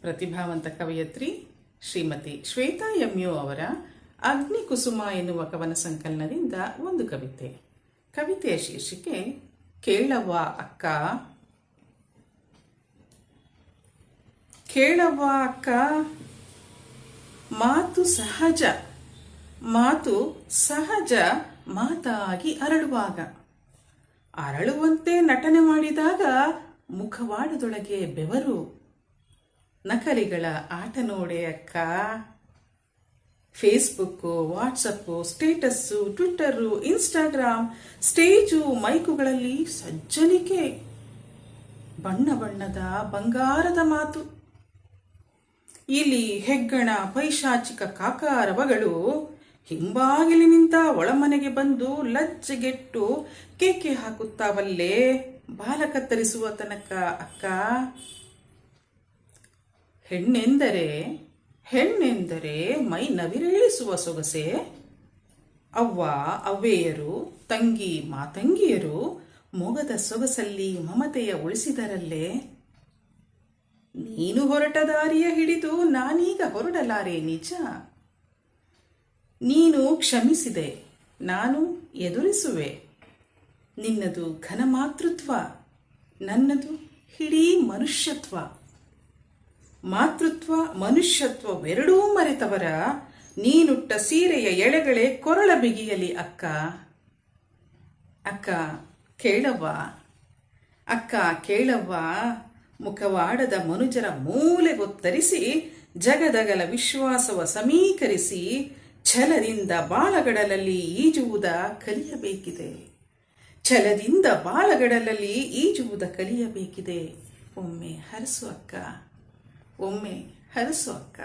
ಪ್ರತಿಭಾವಂತ ಕವಯತ್ರಿ ಶ್ರೀಮತಿ ಶ್ವೇತಾ ಎಂಯು ಅವರ ಅಗ್ನಿ ಕುಸುಮ ಎನ್ನುವ ಕವನ ಸಂಕಲನದಿಂದ ಒಂದು ಕವಿತೆ. ಕವಿತೆಯ ಶೀರ್ಷಿಕೆ, ಕೇಳವ್ವ ಅಕ್ಕ. ಕೇಳವ್ವ ಅಕ್ಕ. ಮಾತು ಸಹಜ. ಮಾತು ಸಹಜ ಮಾತಾಗಿ ಅರಳುವಾಗ. ಅರಳುವಂತೆ ನಟನೆ ಮಾಡಿದಾಗ ಮುಖವಾಡದೊಳಗೆ ಬೆವರು. ನಕಲಿಗಳ ಆಟ ನೋಡಿ ಅಕ್ಕ. Facebook WhatsApp status Twitter Instagram stage ಮೈಕುಗಳಲ್ಲಿ ಸಜ್ಜನಿಕೆ. ಬಣ್ಣ ಬಣ್ಣದ, ಬಂಗಾರದ ಮಾತು. ಇಲ್ಲಿ ಹೆಗ್ಗಣ, ಪೈಶಾಚಿಕ ಕಾಕಾರವಗಳು ಹಿಂಬಾಗಿಲಿನಿಂದ ಒಳಮನೆಗೆ ಬಂದು ಲಜ್ಜೆಗೆಟ್ಟು ಕೇಕೆ ಹಾಕುತ್ತಾವಲ್ಲೇ. ಬಾಲ ಕತ್ತರಿಸುವ ತನಕ ಅಕ್ಕ. ಹೆಣ್ಣೆಂದರೆ ಹೆಣ್ಣೆಂದರೆ ಮೈ ನವಿರೇಳಿಸುವ ಸೊಗಸೆ. ಅವ್ವ, ಅವ್ವೆಯರು, ತಂಗಿ, ಮಾತಂಗಿಯರು ಮೊಗದ ಸೊಗಸಲ್ಲಿ ಮಮತೆಯ ಉಳಿಸಿದರಲ್ಲೇ. ನೀನು ಹೊರಟ ದಾರಿಯ ಹಿಡಿದು ನಾನೀಗ ಹೊರಡಲಾರೆ ನಿಜ. ನೀನು ಕ್ಷಮಿಸಿದೆ, ನಾನು ಎದುರಿಸುವೆ. ನಿನ್ನದು ಘನ ಮಾತೃತ್ವ ನನ್ನದು ಹಿಡೀ ಮನುಷ್ಯತ್ವ. ಮಾತೃತ್ವ ಮನುಷ್ಯತ್ವವೆರಡೂ ಮರೆತವರ, ನೀನುಟ್ಟ ಸೀರೆಯ ಎಳೆಗಳೇ ಕೊರಳ ಬಿಗಿಯಲಿ ಅಕ್ಕ. ಅಕ್ಕ, ಕೇಳವ್ವ? ಅಕ್ಕ, ಕೇಳವ್ವ? ಮುಖವಾಡದ ಮನುಜರ ಮೂಲೆಗೊತ್ತರಿಸಿ, ಜಗದಗಲ ವಿಶ್ವಾಸವ ಸಮೀಕರಿಸಿ, ಛಲದಿಂದ ಬಾಳಗಡಲಲ್ಲಿ ಈಜುವುದ ಕಲಿಯಬೇಕಿದೆ. ಛಲದಿಂದ ಬಾಳಗಡಲಲ್ಲಿ ಈಜುವುದ ಕಲಿಯಬೇಕಿದೆ. ಒಮ್ಮೆ ಹರಸು ಅಕ್ಕ. ಒಮ್ಮೆ ಹರಸು ಅಕ್ಕ